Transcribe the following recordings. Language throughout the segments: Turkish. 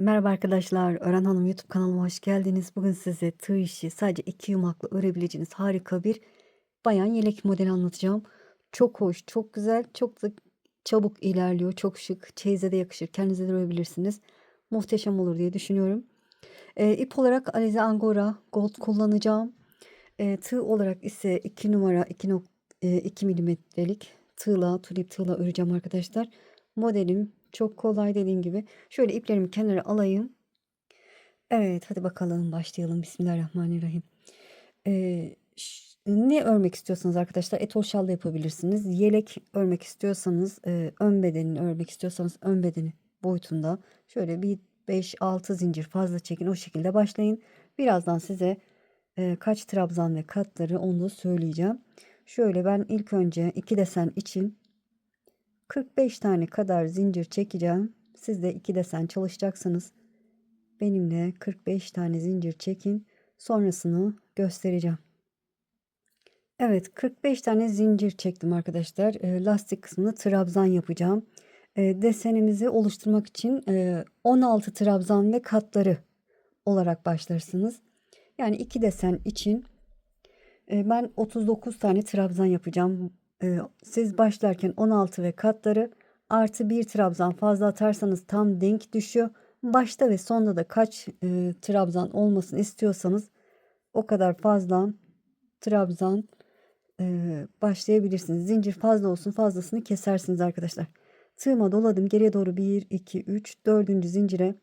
Merhaba arkadaşlar, Ören Hanım YouTube kanalıma hoş geldiniz. Bugün size tığ işi sadece iki yumakla örebileceğiniz harika bir bayan yelek modeli anlatacağım. Çok hoş, çok güzel, çok da çabuk ilerliyor, çok şık, çeyize de yakışır, kendinize de örebilirsiniz. Muhteşem olur diye düşünüyorum. Ee, ip olarak Alize Angora Gold kullanacağım. Ee, tığ olarak ise 2 numara 2 milimetrelik tığla, tulip tığla öreceğim arkadaşlar. Modelim çok kolay dediğim gibi. Şöyle iplerimi kenara alayım. Evet hadi bakalım başlayalım. Bismillahirrahmanirrahim. Ee, ne örmek istiyorsanız arkadaşlar etol şal da yapabilirsiniz. Yelek örmek istiyorsanız e, ön bedenini örmek istiyorsanız ön bedeni boyutunda şöyle bir 5-6 zincir fazla çekin o şekilde başlayın. Birazdan size e, kaç trabzan ve katları onu da söyleyeceğim. Şöyle ben ilk önce iki desen için 45 tane kadar zincir çekeceğim. Siz de iki desen çalışacaksınız. Benimle 45 tane zincir çekin. Sonrasını göstereceğim. Evet 45 tane zincir çektim arkadaşlar. E, lastik kısmını trabzan yapacağım. E, desenimizi oluşturmak için e, 16 trabzan ve katları olarak başlarsınız. Yani iki desen için e, ben 39 tane trabzan yapacağım. E, siz başlarken 16 ve katları artı bir trabzan fazla atarsanız tam denk düşüyor. Başta ve sonda da kaç e, trabzan olmasını istiyorsanız o kadar fazla trabzan e, başlayabilirsiniz. Zincir fazla olsun fazlasını kesersiniz arkadaşlar. Tığıma doladım. Geriye doğru 1, 2, 3, 4. zincire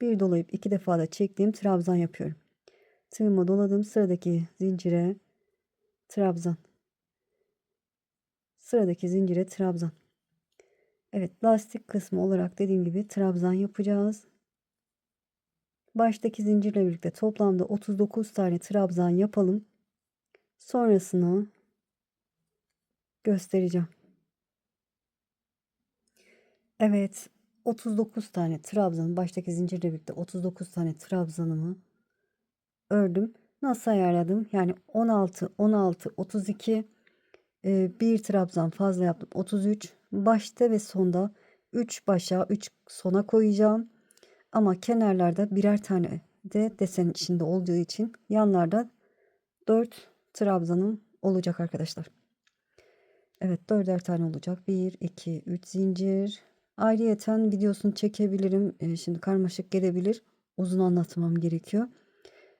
bir dolayıp iki defa da çektiğim trabzan yapıyorum. Tığıma doladım. Sıradaki zincire trabzan. Sıradaki zincire trabzan. Evet lastik kısmı olarak dediğim gibi trabzan yapacağız. Baştaki zincirle birlikte toplamda 39 tane trabzan yapalım. Sonrasını göstereceğim. Evet 39 tane trabzan baştaki zincirle birlikte 39 tane trabzanımı ördüm. Nasıl ayarladım? Yani 16, 16, 32 bir trabzan fazla yaptım. 33 başta ve sonda 3 başa 3 sona koyacağım. Ama kenarlarda birer tane de desen içinde olduğu için yanlarda 4 trabzanım olacak arkadaşlar. Evet dörder tane olacak. 1, 2, 3 zincir. Ayrıyeten videosunu çekebilirim. Ee, şimdi karmaşık gelebilir. Uzun anlatmam gerekiyor.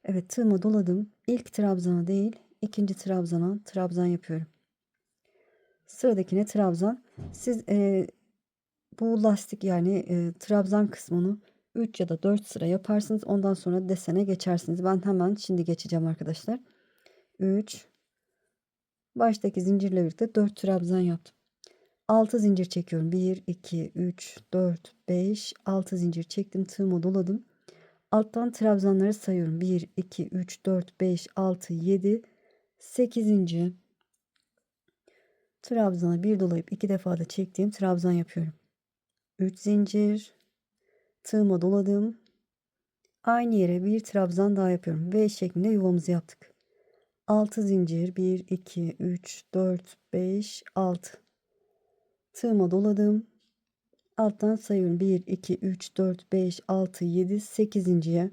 Evet tığımı doladım. İlk trabzana değil ikinci trabzana trabzan yapıyorum. Sıradakine trabzan. Siz e, bu lastik yani e, trabzan kısmını 3 ya da 4 sıra yaparsınız. Ondan sonra desene geçersiniz. Ben hemen şimdi geçeceğim arkadaşlar. 3 baştaki zincirle birlikte 4 trabzan yaptım. 6 zincir çekiyorum. 1 2 3 4 5 6 zincir çektim. Tığımı doladım. Alttan trabzanları sayıyorum. 1 2 3 4 5 6 7 8 trabzana bir dolayıp iki defa da çektiğim trabzan yapıyorum. 3 zincir tığıma doladım. Aynı yere bir trabzan daha yapıyorum. V şeklinde yuvamızı yaptık. 6 zincir 1 2 3 4 5 6 tığıma doladım. Alttan sayıyorum. 1 2 3 4 5 6 7 8.'ye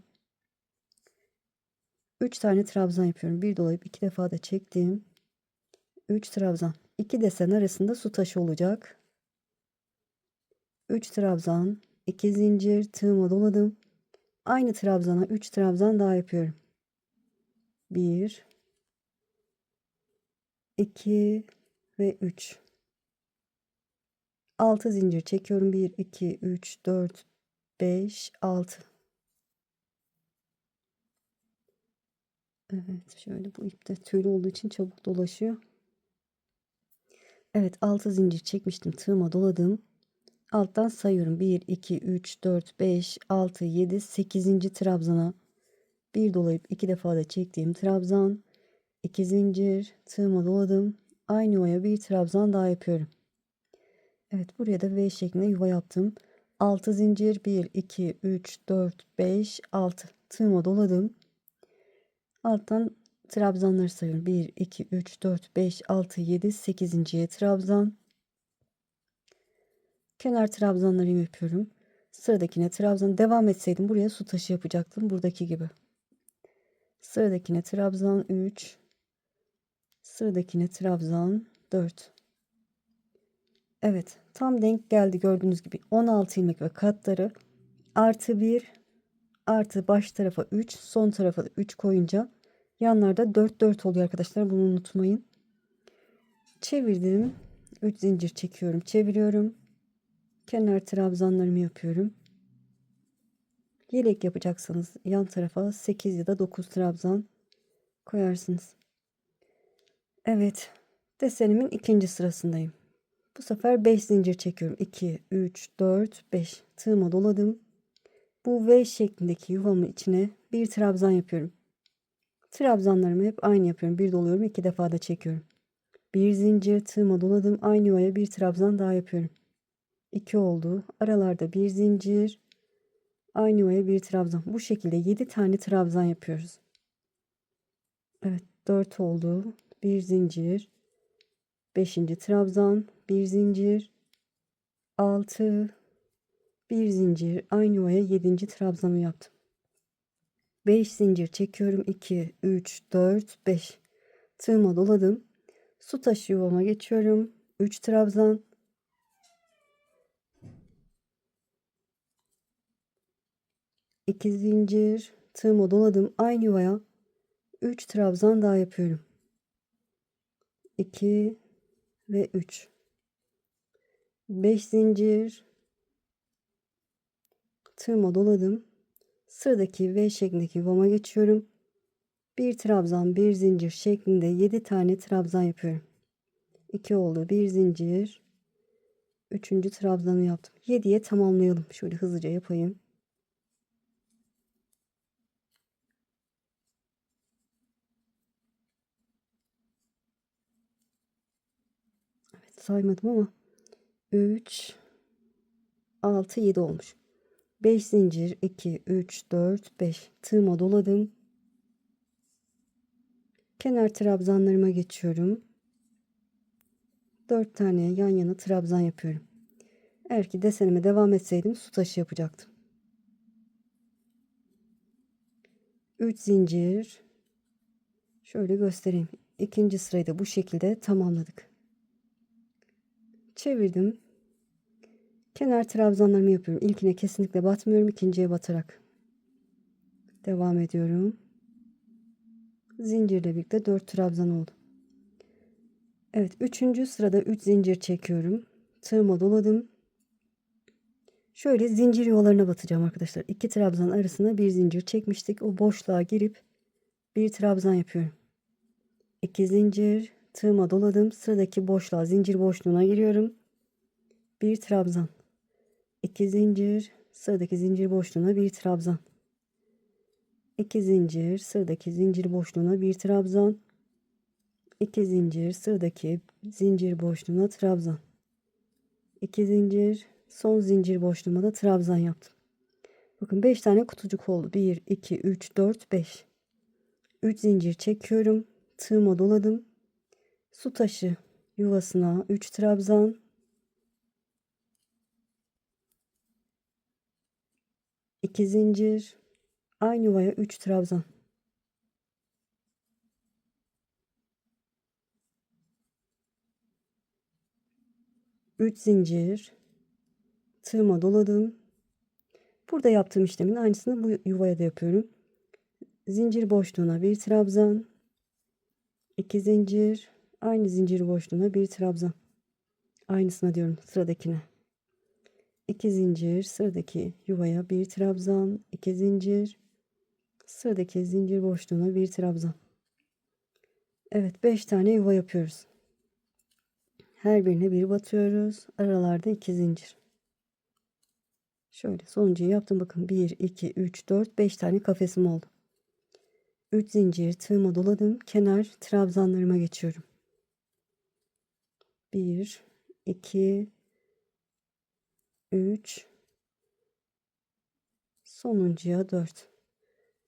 3 tane trabzan yapıyorum. Bir dolayıp iki defa da çektim. 3 trabzan. 2 desen arasında su taşı olacak. 3 trabzan, 2 zincir, tığıma doladım. Aynı trabzana 3 trabzan daha yapıyorum. 1 2 ve 3 6 zincir çekiyorum. 1 2 3 4 5 6 Evet şöyle bu ipte tüylü olduğu için çabuk dolaşıyor. Evet 6 zincir çekmiştim. Tığıma doladım. Alttan sayıyorum. 1, 2, 3, 4, 5, 6, 7, 8. trabzana bir dolayıp iki defa da çektiğim trabzan. 2 zincir tığıma doladım. Aynı yuvaya bir trabzan daha yapıyorum. Evet buraya da V şeklinde yuva yaptım. 6 zincir 1 2 3 4 5 6 tığıma doladım. Alttan trabzanları sayıyorum. 1, 2, 3, 4, 5, 6, 7, 8. trabzan. Kenar trabzanlarımı yapıyorum. Sıradakine trabzan devam etseydim buraya su taşı yapacaktım buradaki gibi. Sıradakine trabzan 3. Sıradakine trabzan 4. Evet tam denk geldi gördüğünüz gibi 16 ilmek ve katları artı 1 artı baş tarafa 3 son tarafa da 3 koyunca yanlarda 4 4 oluyor arkadaşlar bunu unutmayın. Çevirdim 3 zincir çekiyorum çeviriyorum kenar trabzanlarımı yapıyorum. Yelek yapacaksanız yan tarafa 8 ya da 9 trabzan koyarsınız. Evet desenimin ikinci sırasındayım. Bu sefer 5 zincir çekiyorum. 2, 3, 4, 5. Tığıma doladım. Bu V şeklindeki yuvamın içine bir trabzan yapıyorum. Trabzanlarımı hep aynı yapıyorum. Bir doluyorum, iki defa da çekiyorum. Bir zincir tığıma doladım. Aynı yuvaya bir trabzan daha yapıyorum. 2 oldu. Aralarda bir zincir. Aynı yuvaya bir trabzan. Bu şekilde 7 tane trabzan yapıyoruz. Evet 4 oldu. Bir zincir. 5. trabzan. Bir zincir. 6. Bir zincir. Aynı yuvaya 7. trabzanı yaptım. 5 zincir çekiyorum. 2, 3, 4, 5. Tığıma doladım. Su taşı yuvama geçiyorum. 3 trabzan. 2 zincir tığıma doladım aynı yuvaya 3 trabzan daha yapıyorum 2 ve 3 5 zincir tığıma doladım sıradaki V şeklindeki yuvama geçiyorum. Bir trabzan bir zincir şeklinde 7 tane trabzan yapıyorum. 2 oldu bir zincir. Üçüncü trabzanı yaptım. 7'ye tamamlayalım. Şöyle hızlıca yapayım. Saymadım ama 3 6 7 olmuş. 5 zincir 2 3 4 5 tığıma doladım. Kenar trabzanlarıma geçiyorum. 4 tane yan yana trabzan yapıyorum. Eğer ki desenime devam etseydim su taşı yapacaktım. 3 zincir şöyle göstereyim. İkinci sırayı da bu şekilde tamamladık çevirdim. Kenar trabzanlarımı yapıyorum. İlkine kesinlikle batmıyorum. ikinciye batarak. Devam ediyorum. Zincirle birlikte 4 trabzan oldu. Evet. Üçüncü sırada 3 zincir çekiyorum. Tığıma doladım. Şöyle zincir yuvalarına batacağım arkadaşlar. İki trabzan arasına bir zincir çekmiştik. O boşluğa girip bir trabzan yapıyorum. 2 zincir tığıma doladım. Sıradaki boşluğa zincir boşluğuna giriyorum. Bir trabzan. 2 zincir. Sıradaki zincir boşluğuna bir trabzan. 2 zincir. Sıradaki zincir boşluğuna bir trabzan. 2 zincir. Sıradaki zincir boşluğuna trabzan. 2 zincir. Son zincir boşluğuma da trabzan yaptım. Bakın 5 tane kutucuk oldu. 1, 2, 3, 4, 5. 3 zincir çekiyorum. Tığıma doladım su taşı yuvasına 3 trabzan iki zincir aynı yuvaya 3 trabzan Üç zincir tığıma doladım. Burada yaptığım işlemin aynısını bu yuvaya da yapıyorum. Zincir boşluğuna bir trabzan, iki zincir, Aynı zincir boşluğuna bir trabzan. Aynısına diyorum sıradakine. 2 zincir sıradaki yuvaya bir trabzan, 2 zincir sıradaki zincir boşluğuna bir trabzan. Evet 5 tane yuva yapıyoruz. Her birine bir batıyoruz. Aralarda 2 zincir. Şöyle sonuncuyu yaptım bakın 1 2 3 4 5 tane kafesim oldu. 3 zincir tığıma doladım. Kenar trabzanlarıma geçiyorum. 1 2 3 sonuncuya 4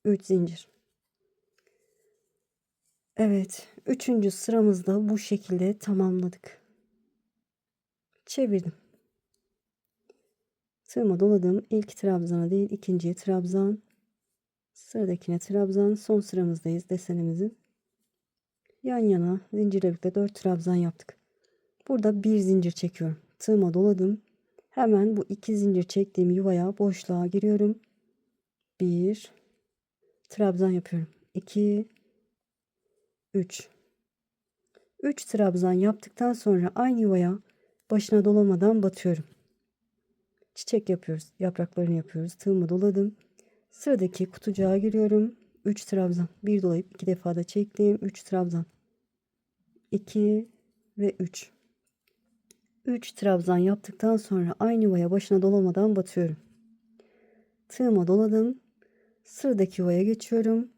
3 zincir Evet üçüncü sıramızda bu şekilde tamamladık çevirdim Tığıma doladım. İlk trabzana değil ikinciye trabzan. Sıradakine trabzan. Son sıramızdayız desenimizin. Yan yana zincirle birlikte 4 trabzan yaptık. Burada bir zincir çekiyorum. Tığıma doladım. Hemen bu iki zincir çektiğim yuvaya boşluğa giriyorum. 1 trabzan yapıyorum. 2 3 3 trabzan yaptıktan sonra aynı yuvaya başına dolamadan batıyorum. Çiçek yapıyoruz. Yapraklarını yapıyoruz. Tığımı doladım. Sıradaki kutucuğa giriyorum. 3 trabzan. Bir dolayıp iki defa da çektim. 3 trabzan. 2 ve 3. 3 trabzan yaptıktan sonra aynı yuvaya başına dolamadan batıyorum. Tığıma doladım. Sıradaki yuvaya geçiyorum.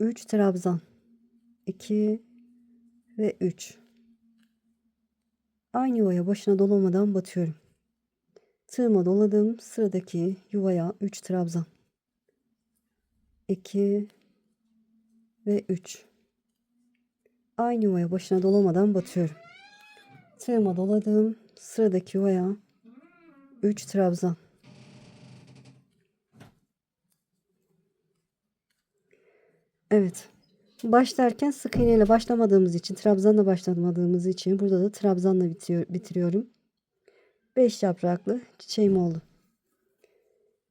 3 trabzan. 2 ve 3. Aynı yuvaya başına dolamadan batıyorum. Tığıma doladım. Sıradaki yuvaya 3 trabzan. 2 ve 3. Aynı yuvaya başına dolamadan batıyorum. Tığıma doladım. Sıradaki yuvaya 3 trabzan. Evet. Başlarken sık iğne ile başlamadığımız için, trabzanla başlamadığımız için burada da trabzanla bitiyor, bitiriyorum. 5 yapraklı çiçeğim oldu.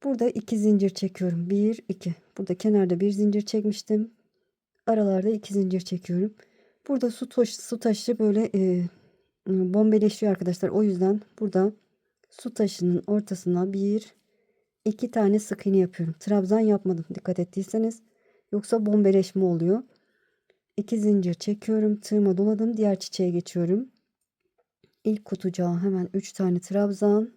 Burada 2 zincir çekiyorum. 1 2. Burada kenarda bir zincir çekmiştim. Aralarda 2 zincir çekiyorum. Burada su taşı su taşı böyle e, bombeleşiyor arkadaşlar. O yüzden burada su taşının ortasına bir iki tane sık iğne yapıyorum. Trabzan yapmadım dikkat ettiyseniz. Yoksa bombeleşme oluyor. 2 zincir çekiyorum. Tığıma doladım. Diğer çiçeğe geçiyorum. İlk kutucuğa hemen 3 tane trabzan.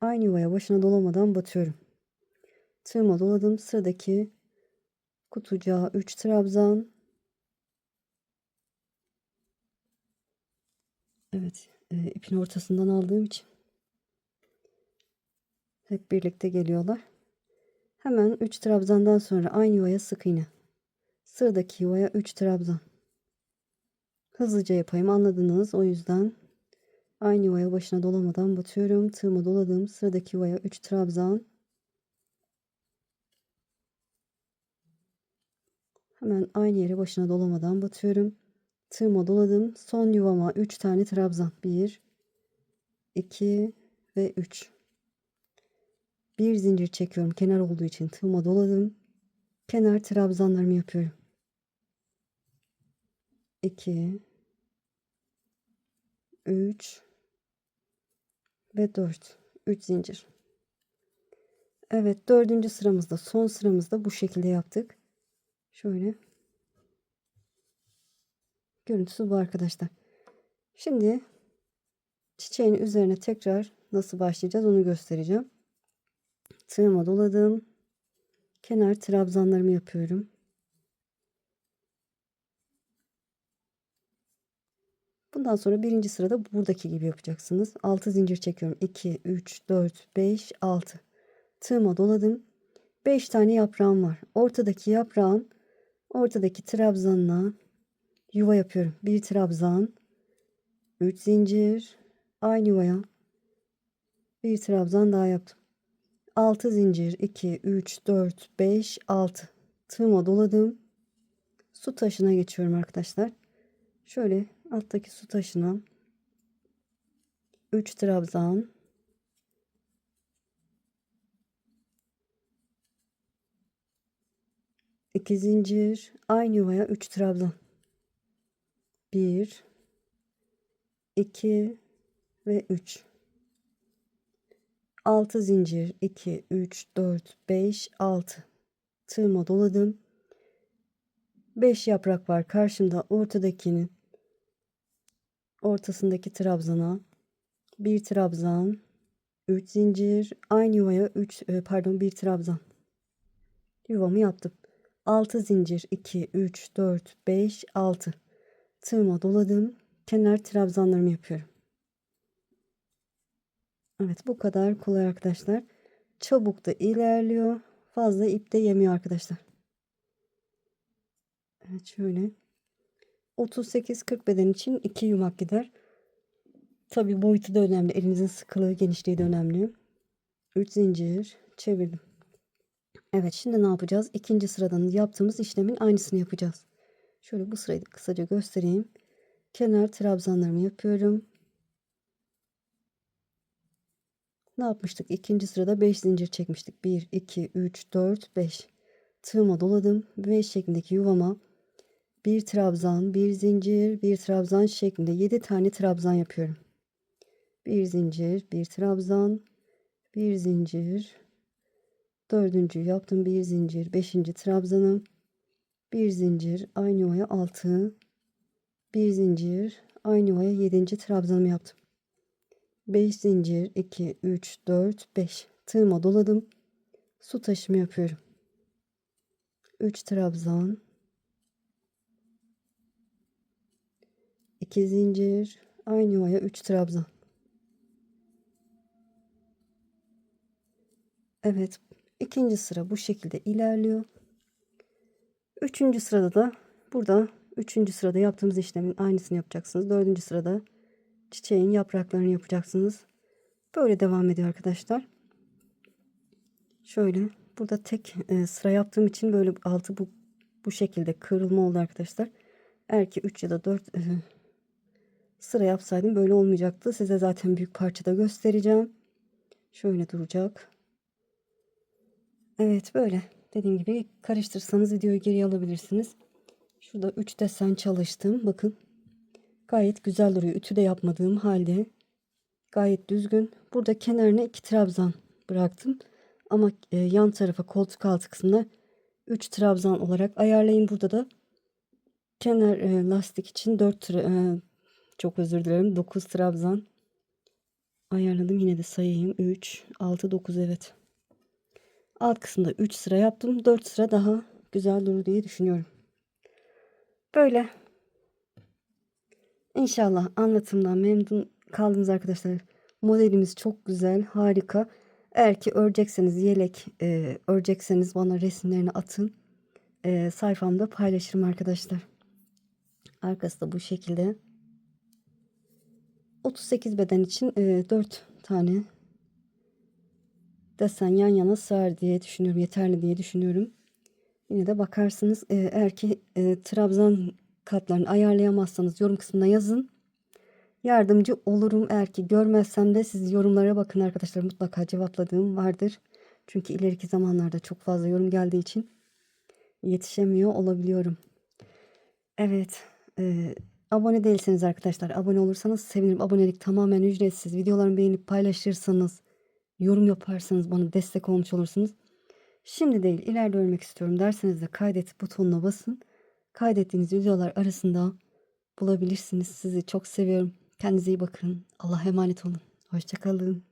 Aynı yuvaya başına dolamadan batıyorum. Tığıma doladım. Sıradaki kutucuğa 3 trabzan. Evet, e, ipin ortasından aldığım için hep birlikte geliyorlar. Hemen 3 trabzandan sonra aynı yuvaya sık iğne. Sıradaki yuvaya 3 trabzan. Hızlıca yapayım anladınız. O yüzden aynı yuvaya başına dolamadan batıyorum. Tığımı doladım. Sıradaki yuvaya 3 trabzan. Hemen aynı yere başına dolamadan batıyorum. Tığıma doladım. Son yuvama 3 tane trabzan. 1 2 ve 3. Bir zincir çekiyorum. Kenar olduğu için tığıma doladım. Kenar trabzanlarımı yapıyorum. 2 3 ve 4. 3 zincir. Evet, dördüncü sıramızda, son sıramızda bu şekilde yaptık. Şöyle. Görüntüsü bu arkadaşlar. Şimdi çiçeğin üzerine tekrar nasıl başlayacağız onu göstereceğim. Tığıma doladım. Kenar trabzanlarımı yapıyorum. Bundan sonra birinci sırada buradaki gibi yapacaksınız. 6 zincir çekiyorum. 2, 3, 4, 5, 6. Tığıma doladım. 5 tane yaprağım var. Ortadaki yaprağın ortadaki trabzanına yuva yapıyorum. Bir trabzan, 3 zincir, aynı yuvaya bir trabzan daha yaptım. 6 zincir 2 3 4 5 6 tığıma doladım. Su taşına geçiyorum arkadaşlar. Şöyle alttaki su taşına 3 trabzan iki zincir aynı yuvaya 3 trabzan 1 2 ve 3 6 zincir. 2 3 4 5 6 tığıma doladım. 5 yaprak var karşımda ortadakini ortasındaki trabzana. Bir trabzan 3 zincir. Aynı yuvaya 3 pardon bir trabzan. Yuvamı yaptım. 6 zincir. 2 3 4 5 6 tığıma doladım kenar trabzanlarımı yapıyorum Evet bu kadar kolay arkadaşlar. Çabuk da ilerliyor. Fazla ip de yemiyor arkadaşlar. Evet şöyle. 38-40 beden için 2 yumak gider. Tabi boyutu da önemli. Elinizin sıkılığı, genişliği de önemli. 3 zincir çevirdim. Evet şimdi ne yapacağız? İkinci sıradan yaptığımız işlemin aynısını yapacağız. Şöyle bu sırayı kısaca göstereyim. Kenar trabzanlarımı yapıyorum. Ne yapmıştık? İkinci sırada 5 zincir çekmiştik. 1, 2, 3, 4, 5. Tığıma doladım. V şeklindeki yuvama bir trabzan, bir zincir, bir trabzan şeklinde 7 tane trabzan yapıyorum. Bir zincir, bir trabzan, bir zincir, dördüncü yaptım bir zincir, beşinci trabzanım, bir zincir, aynı yuvaya altı, bir zincir, aynı yuvaya yedinci trabzanımı yaptım. 5 zincir 2 3 4 5 tığıma doladım. Su taşımı yapıyorum. 3 trabzan. 2 zincir aynı yuvaya 3 trabzan. Evet ikinci sıra bu şekilde ilerliyor üçüncü sırada da burada üçüncü sırada yaptığımız işlemin aynısını yapacaksınız dördüncü sırada çiçeğin yapraklarını yapacaksınız. Böyle devam ediyor arkadaşlar. Şöyle burada tek e, sıra yaptığım için böyle altı bu bu şekilde kırılma oldu arkadaşlar. Eğer ki 3 ya da 4 e, sıra yapsaydım böyle olmayacaktı. Size zaten büyük parçada göstereceğim. Şöyle duracak. Evet böyle. Dediğim gibi karıştırsanız videoyu geri alabilirsiniz. Şurada 3 desen çalıştım. Bakın. Gayet güzel duruyor. Ütü de yapmadığım halde gayet düzgün. Burada kenarına iki trabzan bıraktım. Ama e, yan tarafa koltuk altı kısmına 3 trabzan olarak ayarlayın. Burada da kenar e, lastik için 4 e, çok özür dilerim 9 trabzan ayarladım. Yine de sayayım. 3, 6, 9 evet. Alt kısımda 3 sıra yaptım. 4 sıra daha güzel durur diye düşünüyorum. Böyle İnşallah anlatımdan memnun kaldınız arkadaşlar. Modelimiz çok güzel, harika. Eğer ki örecekseniz yelek e, örecekseniz bana resimlerini atın. E, sayfamda paylaşırım arkadaşlar. Arkası da bu şekilde. 38 beden için e, 4 tane desen yan yana sığar diye düşünüyorum. Yeterli diye düşünüyorum. Yine de bakarsınız e, eğer ki e, trabzan katlarını ayarlayamazsanız yorum kısmına yazın. Yardımcı olurum. Eğer ki görmezsem de siz yorumlara bakın arkadaşlar. Mutlaka cevapladığım vardır. Çünkü ileriki zamanlarda çok fazla yorum geldiği için yetişemiyor olabiliyorum. Evet. E, abone değilseniz arkadaşlar abone olursanız sevinirim. Abonelik tamamen ücretsiz. Videolarımı beğenip paylaşırsanız, yorum yaparsanız bana destek olmuş olursunuz. Şimdi değil ileride ölmek istiyorum derseniz de kaydet butonuna basın kaydettiğiniz videolar arasında bulabilirsiniz. Sizi çok seviyorum. Kendinize iyi bakın. Allah'a emanet olun. Hoşçakalın.